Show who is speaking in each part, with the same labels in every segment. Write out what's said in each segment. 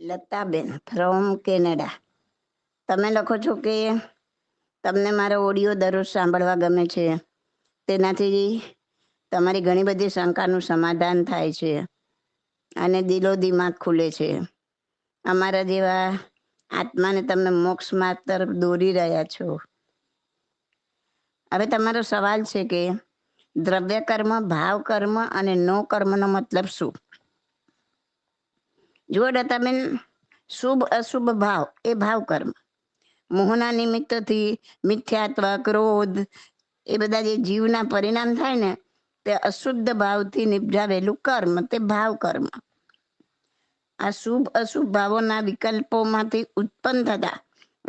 Speaker 1: Lataben from Canada. તમે લખો છો કે તમને મારો ઓડિયો દરરોજ સાંભળવા ગમે છે? તેનાથી તમારી ઘણી બધી શંકાનું સમાધાન થાય છે અને દિલો દિમાગ ખુલે છે. અમારા જેવા આત્માને તમે મોક્ષ માર્ગ તરફ દોરી રહ્યા છો. હવે તમારો સવાલ છે કે દ્રવ્ય કર્મ ભાવ કર્મ અને નો કર્મનો મતલબ શું? જુઓ દત્તાબેન શુભ, અશુભ ભાવ, એ ભાવ કર્મ. મોહના નિમિત્તથી મિથ્યાત્વ, ક્રોધ, એ બધા જે જીવના પરિણામ થાય ને, તે અશુદ્ધ ભાવથી નિપજાવેલું કર્મ, તે ભાવ કર્મ. આ શુભ, અશુભ ભાવોના વિકલ્પોમાંથી ઉત્પન્ન થતા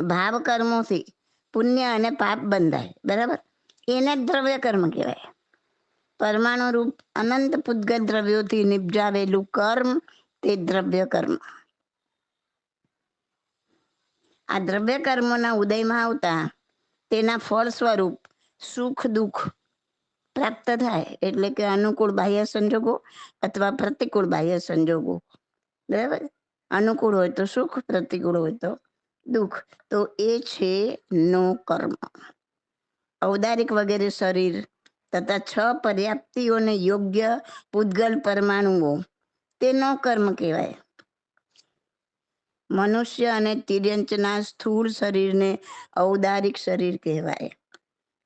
Speaker 1: ભાવ કર્મોથી પુણ્ય અને પાપ બંધાય, બરાબર? એને જ દ્રવ્ય કર્મ કહેવાય. પરમાણુ રૂપ અનંત પૂતગલ દ્રવ્યોથી નિપજાવેલું કર્મ તે દ્રવ્ય કર્મ. આ દ્રવ્ય કર્મોના ઉદયમાં આવતા તેના ફળ સ્વરૂપ સુખ, દુઃખ પ્રાપ્ત થાય. એટલે કે અનુકૂળ બાહ્ય સંજોગો અથવા પ્રતિકૂળ બાહ્ય સંજોગો. બરાબર? અનુકૂળ હોય તો સુખ, પ્રતિકૂળ હોય તો દુઃખ. તો એ છે નો કર્મ. ઔદારિક વગેરે શરીર તથા છ પર્યાપ્તિઓને યોગ્ય પૂતગલ પરમાણુઓ તે નો કર્મ કહેવાય. મનુષ્ય અને તિર્યંચના સ્થૂળ શરીરને ઔદારિક શરીર કહેવાય.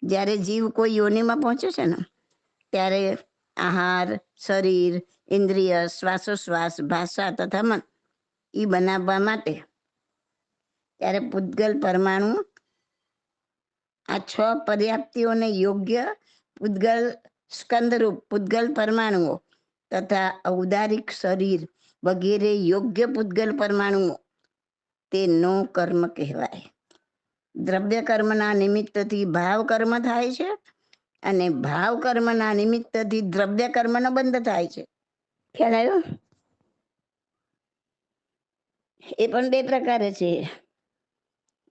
Speaker 1: જ્યારે જીવ કોઈ યોનિમાં પહોંચે છે ને, ત્યારે આહાર, શરીર, ઇન્દ્રિય, શ્વાસોશ્વાસ, ભાષા તથા મન એ બનાવવા માટે. ત્યારે પૂતગલ પરમાણુ આ છ પર્યાપ્તિઓને યોગ્ય પૂતગલ સ્કંદરૂપ, પૂતગલ પરમાણુઓ તથા ઔદારિક શરીર વગેરે યોગ્ય પૂતગલ પરમાણુઓ તે નો કર્મ કહેવાય. દ્રવ્ય કર્મના નિમિત્તથી ભાવ કર્મ થાય છે અને ભાવ કર્મના નિમિત્તથી દ્રવ્ય કર્મનો બંધ થાય છે. ખ્યાલ આવ્યો? એ પણ બે પ્રકારે છે.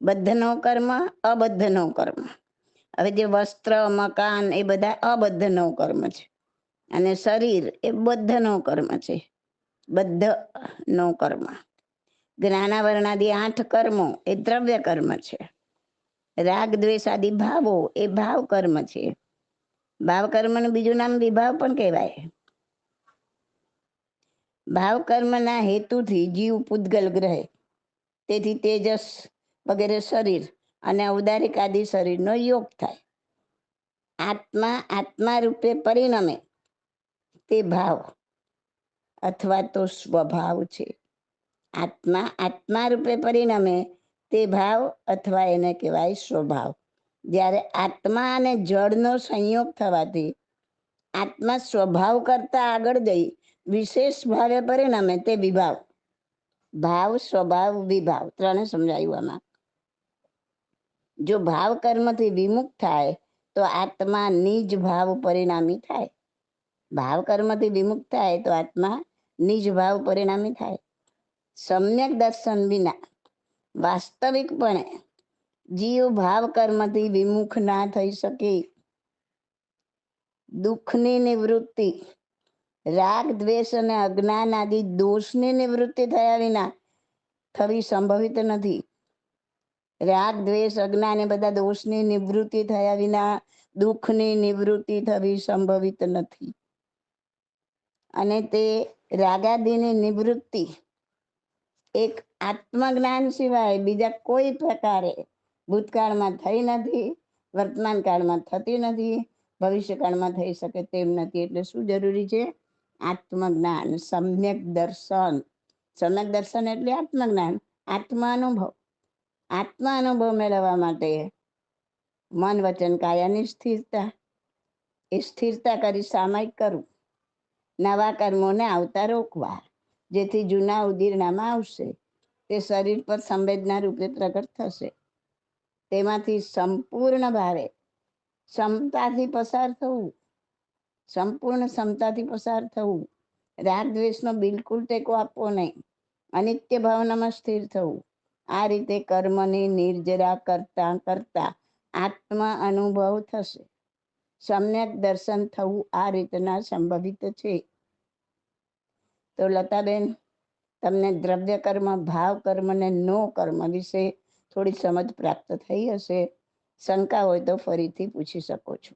Speaker 1: બદ્ધનો કર્મ, અબદ્ધનો કર્મ. હવે જે વસ્ત્ર, મકાન એ બધા અબદ્ધનો કર્મ છે. અને શરીર એ બધાનો કર્મ છે. બદ્ધ નો કર્મ. જ્ઞાનાવરણાદી આઠ કર્મો એ દ્રવ્ય કર્મ છે. રાગ, દ્વેષ આદિ ભાવો એ ભાવ કર્મ છે. ભાવ કર્મનું બીજું નામ વિભાવ પણ કહેવાય. ભાવ કર્મના હેતુથી જીવ પૂતગલ ગ્રહે. તેથી તેજસ વગેરે શરીર અને ઔદારિક આદિ શરીરનો યોગ થાય. આત્મા આત્મા રૂપે પરિણમે. તે ભાવ અથવા તો સ્વભાવ છે. આત્મા આત્મા રૂપે પરિણમે તે ભાવ અથવા એને કહેવાય સ્વભાવ. જ્યારે આત્મા અને જળનો સંયોગ થવાથી આત્મા સ્વભાવ કરતા આગળ જઈ વિશેષ ભાવે પરિણમે તે વિભાવ. ભાવ, સ્વભાવ, વિભાવ ત્રણે સમજાયું આમાં. જો ભાવ કર્મથી વિમુખ થાય તો આત્મા નિજ ભાવ પરિણામી થાય. ભાવ કર્મથી વિમુખ થાય તો આત્મા નિજ ભાવ પરિણામી થાય. સમ્યક દર્શન વિના વાસ્તવિકપણે જીવ ભાવ કર્મથી વિમુખ ના થઈ શકે. દુઃખની નિવૃત્તિ, રાગ, દ્વેષ અને અજ્ઞાન આદિ દોષની નિવૃત્તિ થયા વિના થવી સંભવિત નથી. રાગ, દ્વેષ, અજ્ઞાન એ બધા દોષની નિવૃત્તિ થયા વિના દુઃખની નિવૃત્તિ થવી સંભવિત નથી. અને તે રાગાદીની નિવૃત્તિ. એક આત્મજ્ઞાન સિવાય બીજા કોઈ પ્રકારે ભૂતકાળમાં થઈ નથી, વર્તમાન કાળમાં થતી નથી, ભવિષ્યકાળમાં થઈ શકે તેમ નથી. એટલે શું જરૂરી છે? આત્મજ્ઞાન, સમ્યક દર્શન. સમ્યક દર્શન એટલે આત્મજ્ઞાન આત્મા અનુભવ આત્મા અનુભવ મેળવવા માટે મન વચન કાયાની સ્થિરતા, એ સ્થિરતા કરી સામાયિક કરવું નવા કર્મોને આવતા રોકવા, જેથી જૂના ઉદીરણામાં આવશે. તે શરીર પર સંવેદના રૂપે પ્રગટ થશે. તેમાંથી સંપૂર્ણ ભાવે ક્ષમતાથી પસાર થવું, સંપૂર્ણ ક્ષમતાથી પસાર થવું. રાગ દ્વેષનો બિલકુલ ટેકો આપવો નહીં. અનિત્ય ભાવનામાં સ્થિર થવું. આ રીતે કર્મની નિર્જરા કરતા કરતા આત્મા અનુભવ થશે. સમ્યક દર્શન થવું આ રીતના સંભવિત છે. તો લતાબેન, તમને દ્રવ્ય કર્મ, ભાવ કર્મ ને નો કર્મ વિશે થોડી સમજ પ્રાપ્ત થઈ હશે. શંકા હોય તો ફરીથી પૂછી શકો છો.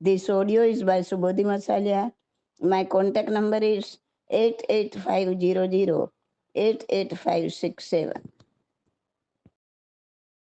Speaker 1: This audio is by Subodhi Masaliya my contact number is eight eight five zero zero eight eight five six seven